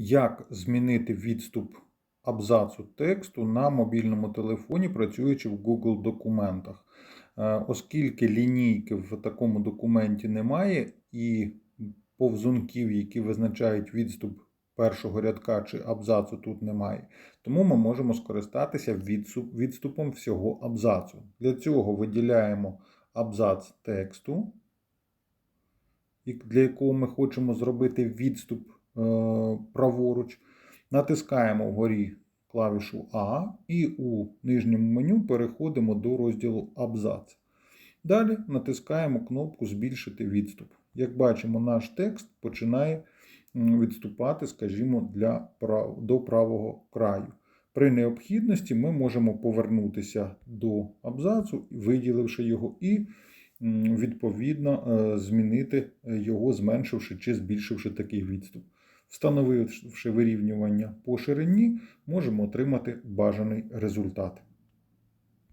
Як змінити відступ абзацу тексту на мобільному телефоні, працюючи в Google документах? Е, Оскільки лінійки в такому документі немає, і повзунків, які визначають відступ першого рядка чи абзацу, тут немає, тому ми можемо скористатися відступом всього абзацу. Для цього виділяємо абзац тексту, для якого ми хочемо зробити відступ праворуч. Натискаємо вгорі клавішу А і у нижньому меню переходимо до розділу Абзац. Далі натискаємо кнопку Збільшити відступ. Як бачимо, наш текст починає відступати, скажімо, для, до правого краю. При необхідності ми можемо повернутися до абзацу, виділивши його, і відповідно е, змінити його, зменшивши чи збільшивши такий відступ. Встановивши вирівнювання по ширині, можемо отримати бажаний результат.